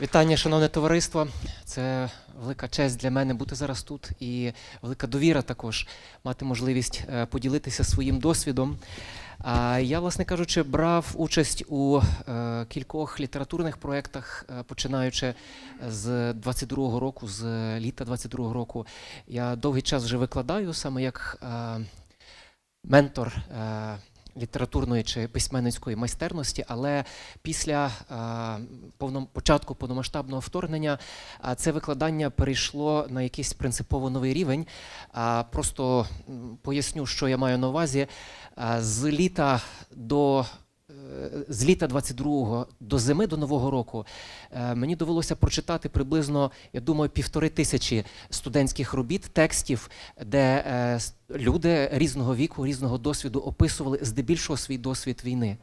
Вітання, шановне товариство. Це велика честь для мене бути зараз тут і велика довіра також мати можливість е, поділитися своїм досвідом. А Я, власне кажучи, брав участь у е, кількох літературних проєктах, е, починаючи з 22-го року, з літа 22-го року. Я довгий час вже викладаю саме як ментор. Е, Літературної чи письменницької майстерності, але після е, початку повномасштабного вторгнення е, це викладання перейшло на якийсь принципово новий рівень. А просто поясню, що я маю на увазі. Е, з літа до е, з літа 22-го до зими до нового року е, мені довелося прочитати приблизно, я думаю, півтори тисячі студентських робіт, текстів, де е, люди різного віку, різного досвіду описували здебільшого свій досвід війни.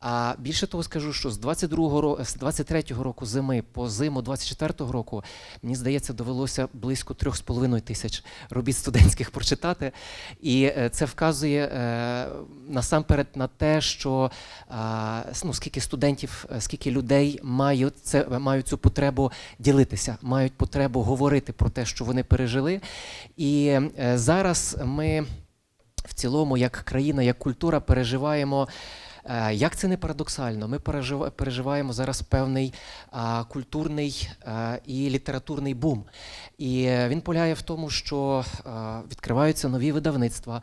А більше того скажу, що з 22-го ро- з 23-го року зими по зиму 24-го року, мені здається, довелося близько 3,5 тисяч робіт студентських прочитати. І е, це вказує е, насамперед на те, що ну, скільки студентів, е, скільки людей мають, це, мають цю потребу ділитися, мають потребу говорити про те, що вони пережили. І зараз ми в цілому, як країна, як культура, переживаємо. Е, Як це не парадоксально, ми пережив- переживаємо зараз певний культурний і літературний бум. І е, він полягає в тому, що відкриваються нові видавництва,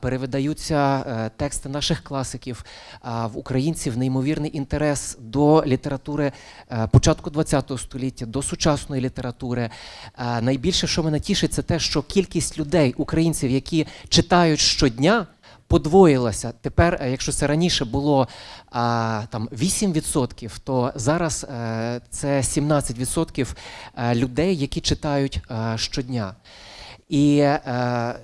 перевидаються е, тексти наших класиків. В українців неймовірний інтерес до літератури е, початку ХХ століття, до сучасної літератури. Е, Найбільше, що мене тішить, це те, що кількість людей, українців, які читають щодня. Подвоїлася. Тепер, е, якщо це раніше було а, там 8%, то зараз а, це 17% е, людей, які читають а, щодня. І а,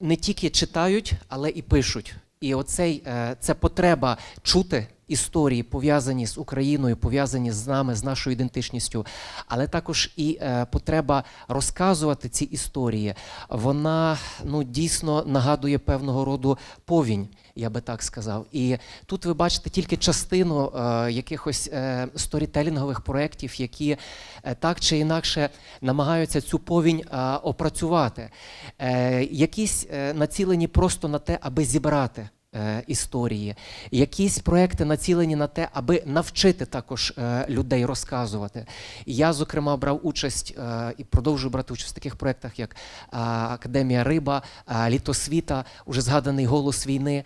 не тільки читають, але і пишуть. І оцей е, це потреба чути історії, пов'язані з Україною, пов'язані з нами, з нашою ідентичністю, але також і е, потреба розказувати ці історії. Вона ну дійсно нагадує певного роду повінь. Я би так сказав, і тут ви бачите тільки частину е, якихось е, сторітелінгових проєктів, які е, так чи інакше намагаються цю повінь е, опрацювати. Е, якісь е, націлені просто на те, аби зібрати. Е, Історії, якісь проекти націлені на те, аби навчити також е, людей розказувати. Я, зокрема, брав участь е, і продовжую брати участь в таких проєктах, як Академія Риба, е, Літо світа, уже згаданий голос війни.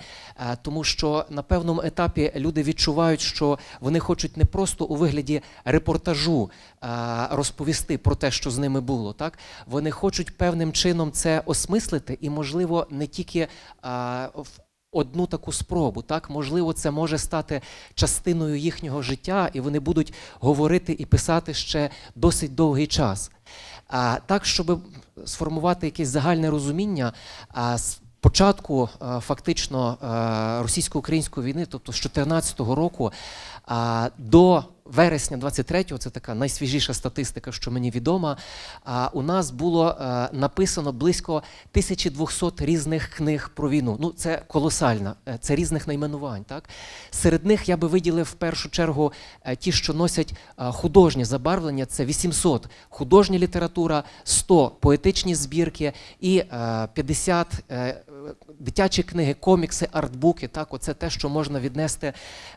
Тому що на певному етапі люди відчувають, що вони хочуть не просто у вигляді репортажу розповісти про те, що з ними було. Так вони хочуть певним чином це осмислити, і, можливо, не тільки в одну таку спробу. Так, можливо, це може стати частиною їхнього життя, і вони будуть говорити і писати ще досить довгий час. А, так, щоб сформувати якесь загальне розуміння, а, початку фактично російсько-української війни, тобто з 2014 року, до вересня 23-го, це така найсвіжіша статистика, що мені відома. У нас було е, написано близько 1200 різних книг про війну. Ну це колосально, е, це різних найменувань. Так серед них я би виділив в першу чергу е, ті, що носять художнє забарвлення. Це 800 художня література, 100 поетичні збірки і е, 50 е, дитячі книги, комікси, артбуки. Так, оце те, що можна віднести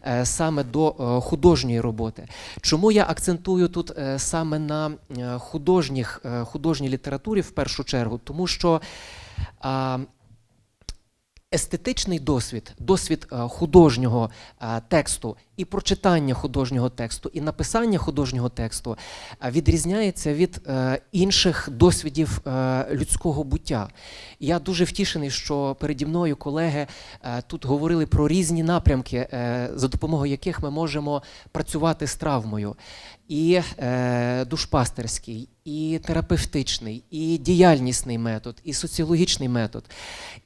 е, саме до е, художньої роботи. Чому я акцентую тут е, саме на художніх, художній літературі в першу чергу? Тому що естетичний досвід, досвід художнього тексту і прочитання художнього тексту, і написання художнього тексту е, відрізняється від е, інших досвідів е, людського буття. Я дуже втішений, що переді мною колеги е, тут говорили про різні напрямки, е, за допомогою яких ми можемо працювати з травмою. І е, душпастерський, і терапевтичний, і діяльнісний метод, і соціологічний метод.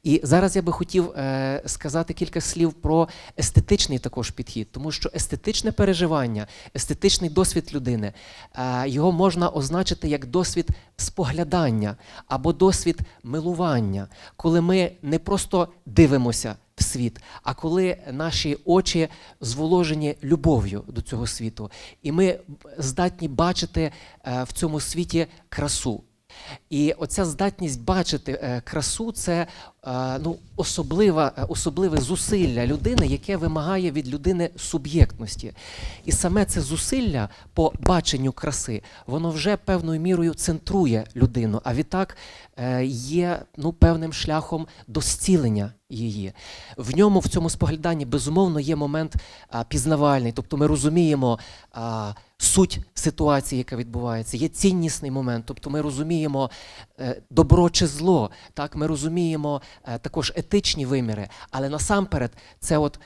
І зараз я би хотів е, сказати кілька слів про естетичний також підхід, тому що естетичне переживання, естетичний досвід людини, е, його можна означити як досвід споглядання або досвід милування, коли ми не просто дивимося в світ, а коли наші очі зволожені любов'ю до цього світу, і ми здатні бачити е, в цьому світі красу. І оця здатність бачити е, красу це е, ну, особлива, е, особливе зусилля людини, яке вимагає від людини суб'єктності. І саме це зусилля по баченню краси, воно вже певною мірою центрує людину, а відтак є ну, певним шляхом до зцілення її. В ньому, в цьому спогляданні, безумовно, є момент пізнавальний, тобто ми розуміємо суть ситуації, яка відбувається, є ціннісний момент, тобто ми розуміємо е, добро чи зло, так, ми розуміємо е, також етичні виміри, але насамперед це от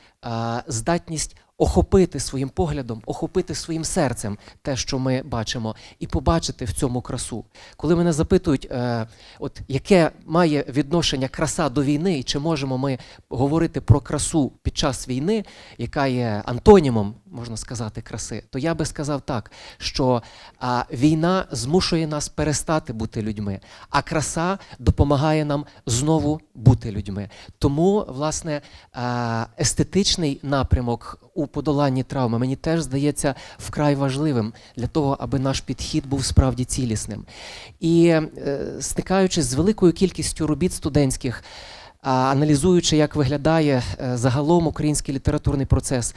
здатність охопити своїм поглядом, охопити своїм серцем те, що ми бачимо, і побачити в цьому красу. Коли мене запитують, е, от яке має відношення краса до війни, і чи можемо ми говорити про красу під час війни, яка є антонімом, можна сказати, краси, то я би сказав так, що а, війна змушує нас перестати бути людьми, а краса допомагає нам знову бути людьми. Тому, власне, а, естетичний напрямок у подоланні травми мені теж здається вкрай важливим для того, аби наш підхід був справді цілісним. І е, стикаючись з великою кількістю робіт студентських, аналізуючи, як виглядає е, загалом український літературний процес,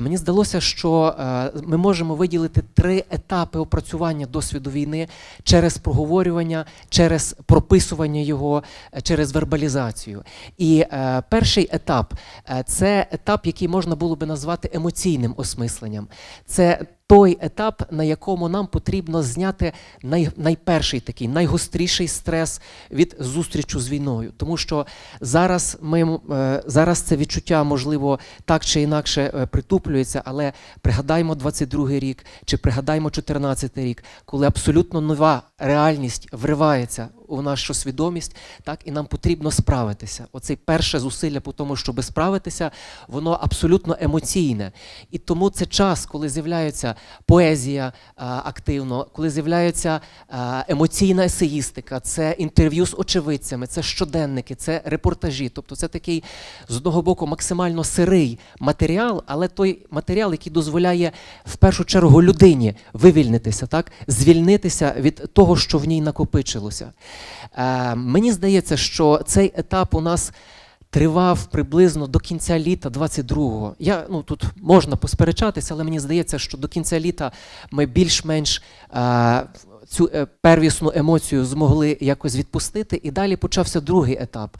мені здалося, що е, ми можемо виділити три етапи опрацювання досвіду війни через проговорювання, через прописування його, е, через вербалізацію. І перший етап це етап, який можна було би назвати емоційним осмисленням. Це той етап, на якому нам потрібно зняти най, найперший такий найгостріший стрес від зустрічу з війною, тому що зараз ми е, зараз це відчуття можливо так чи інакше е, притуплюється, але пригадаймо 22-й рік чи пригадаймо 14-й рік, коли абсолютно нова реальність вривається у нашу свідомість, так і нам потрібно справитися. Оце перше зусилля по тому, щоб справитися, воно абсолютно емоційне. І тому це час, коли з'являється поезія а, активно, коли з'являється а, емоційна есеїстика, це інтерв'ю з очевидцями, це щоденники, це репортажі. Тобто це такий з одного боку максимально сирий матеріал, але той матеріал, який дозволяє в першу чергу людині вивільнитися, так звільнитися від того, що в ній накопичилося. Е, мені здається, що цей етап у нас тривав приблизно до кінця літа 22-го. Я ну тут можна посперечатися, але мені здається, що до кінця літа ми більш-менш е, цю е, первісну емоцію змогли якось відпустити, і далі почався другий етап.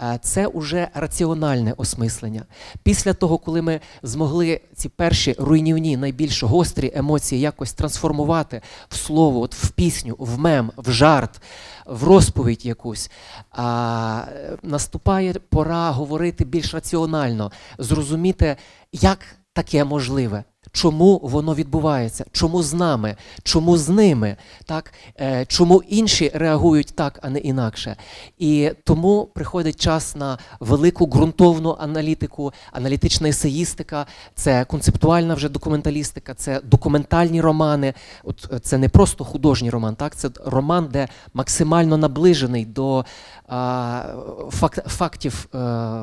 Е, Це уже раціональне осмислення. Після того, коли ми змогли ці перші руйнівні, найбільш гострі емоції якось трансформувати в слово, от в пісню, в мем, в жарт, в розповідь якусь, а, наступає пора говорити більш раціонально, зрозуміти, як таке можливе. Чому воно відбувається? Чому з нами? Чому з ними? Так? Е, чому інші реагують так, а не інакше? І тому приходить час на велику ґрунтовну аналітику, аналітична есеїстика, це концептуальна вже документалістика, це документальні романи. От е, це не просто художній роман, так? це роман, де максимально наближений до а, фак, фактів е,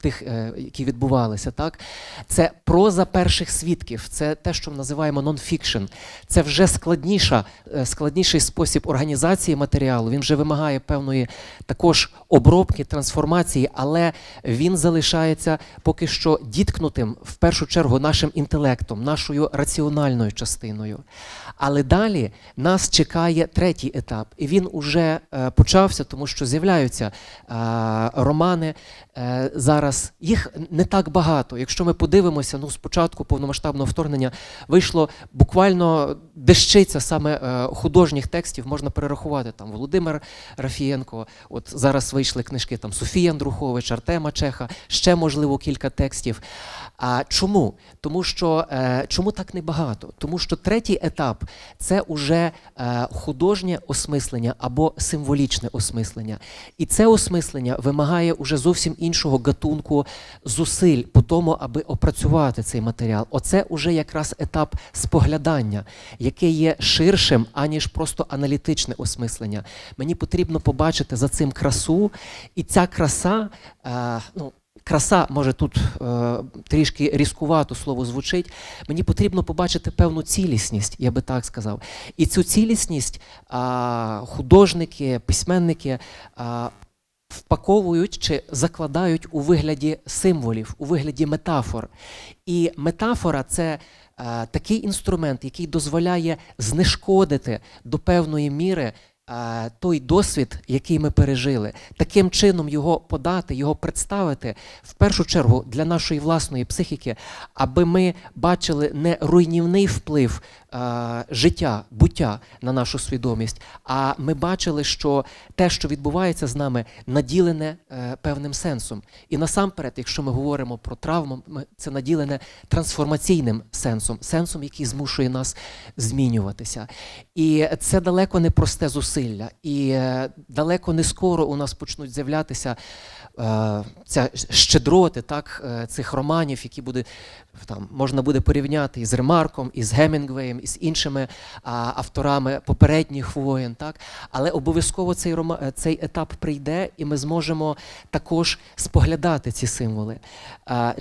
тих, які відбувалися. Так? Це проза перших свідків, це те, що ми називаємо нон-фікшн. Це вже складніша, е, складніший спосіб організації матеріалу. Він вже вимагає певної також обробки, трансформації, але він залишається поки що діткнутим в першу чергу нашим інтелектом, нашою раціональною частиною. Але далі нас чекає третій етап, і він уже е, почався, тому що з'являються е, романи зараз. Їх не так багато. Якщо ми подивимося, ну спочатку повномасштабного вторгнення вийшло буквально дещиця саме е, художніх текстів, можна перерахувати там Володимир Рафієнко. От зараз вийшли книжки там Софія Андрухович, Артема Чеха, ще можливо кілька текстів. А чому? Тому що е, чому так небагато? Тому що третій етап це уже е, художнє осмислення або символічне осмислення. І це осмислення вимагає уже зовсім іншого гатунку зусиль по тому, аби опрацювати цей матеріал. Оце уже якраз етап споглядання, яке є ширшим, аніж просто аналітичне осмислення. Мені потрібно побачити за цим красу, і ця краса, е, ну. краса може тут е, трішки різкувато слово звучить. Мені потрібно побачити певну цілісність, я би так сказав. І цю цілісність а, художники, письменники а, впаковують чи закладають у вигляді символів, у вигляді метафор. І метафора це е, такий інструмент, який дозволяє знешкодити до певної міри той досвід, який ми пережили, таким чином його подати, його представити в першу чергу для нашої власної психіки, аби ми бачили не руйнівний вплив життя, буття на нашу свідомість, а ми бачили, що те, що відбувається з нами, наділене е, певним сенсом. І насамперед, якщо ми говоримо про травму, це наділене трансформаційним сенсом, сенсом, який змушує нас змінюватися. І це далеко не просте зусилля, і е, далеко не скоро у нас почнуть з'являтися е, ця щедроти, так, е, цих романів, які буде там можна буде порівняти із Ремарком, із Гемінгвеєм, із іншими а, авторами попередніх воєн, так але обов'язково цей цей етап прийде, і ми зможемо також споглядати ці символи.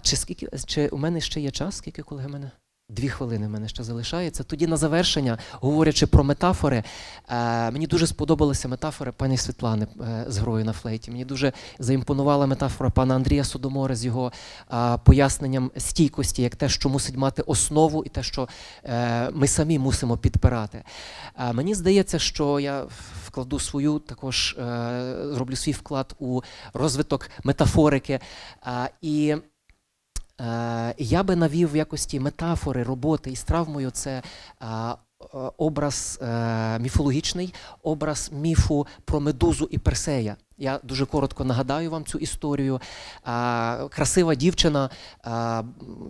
Чи скільки чи у мене ще є час? Скільки колеги мене? Дві хвилини в мене ще залишається. Тоді на завершення, говорячи про метафори, е, мені дуже сподобалися метафори пані Світлани е, з грою на флейті. Мені дуже заімпонувала метафора пана Андрія Содомори з його е, поясненням стійкості, як те, що мусить мати основу, і те, що ми самі мусимо підпирати. Мені здається, що я вкладу свою також зроблю свій вклад у розвиток метафорики. І я би навів в якості метафори роботи із травмою це е, е, образ е, міфологічний, образ міфу про медузу і Персея. Я дуже коротко нагадаю вам цю історію. Красива дівчина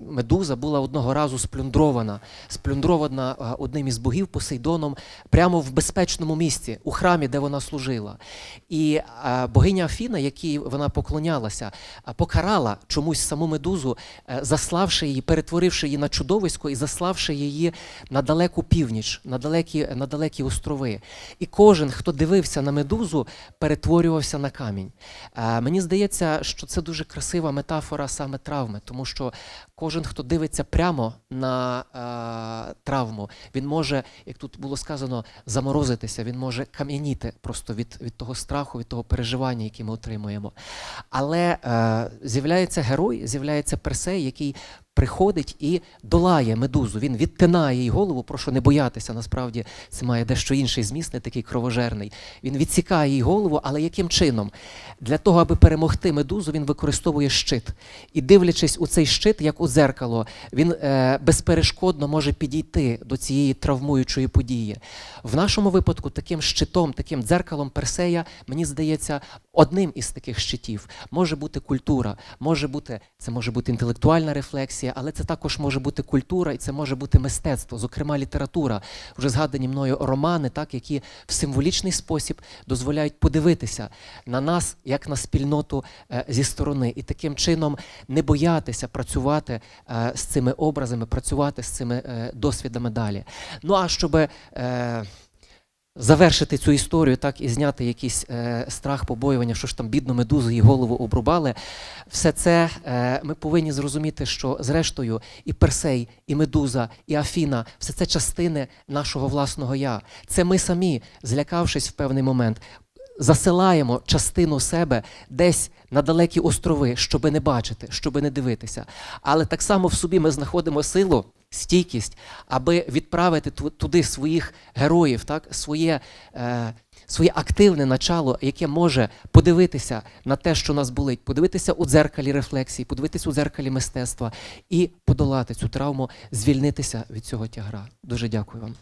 медуза була одного разу сплюндрована, сплюндрована одним із богів Посейдоном прямо в безпечному місці, у храмі, де вона служила. І богиня Афіна, якій вона поклонялася, покарала чомусь саму медузу, е, заславши її, перетворивши її на чудовисько і заславши її на далеку північ, на далекі, на далекі острови. І кожен, хто дивився на медузу, перетворювався на камінь. Е, Мені здається, що це дуже красива метафора саме травми, тому що кожен, хто дивиться прямо на е, травму, він може, як тут було сказано, заморозитися, він може кам'яніти просто від, від того страху, від того переживання, яке ми отримуємо. Але е, з'являється герой, з'являється Персей, який приходить і долає медузу. Він відтинає їй голову, прошу не боятися. Насправді це має дещо інший зміст, не такий кровожерний. Він відсікає їй голову, але яким чином? Для того, аби перемогти медузу, він використовує щит. І дивлячись у цей щит, як у дзеркало, він е, безперешкодно може підійти до цієї травмуючої події. В нашому випадку таким щитом, таким дзеркалом Персея, мені здається, одним із таких щитів може бути культура, може бути це може бути інтелектуальна рефлексія, але це також може бути культура і це може бути мистецтво, зокрема література. Вже згадані мною романи, так які в символічний спосіб дозволяють подивитися на нас як на спільноту е, зі сторони, і таким чином не боятися працювати е, з цими образами, працювати з цими е, досвідами далі. Ну а щоб завершити цю історію, так і зняти якийсь е, страх, побоювання, що ж там бідну медузу її голову обрубали. Все це е, ми повинні зрозуміти, що зрештою і Персей, і Медуза, і Афіна все це частини нашого власного я. Це ми самі, злякавшись в певний момент. Засилаємо частину себе десь на далекі острови, щоби не бачити, щоби не дивитися. Але так само в собі ми знаходимо силу, стійкість, аби відправити ту- туди своїх героїв, так, своє, е, своє активне начало, яке може подивитися на те, що нас болить, подивитися у дзеркалі рефлексії, подивитися у дзеркалі мистецтва і подолати цю травму, звільнитися від цього тягра. Дуже дякую вам.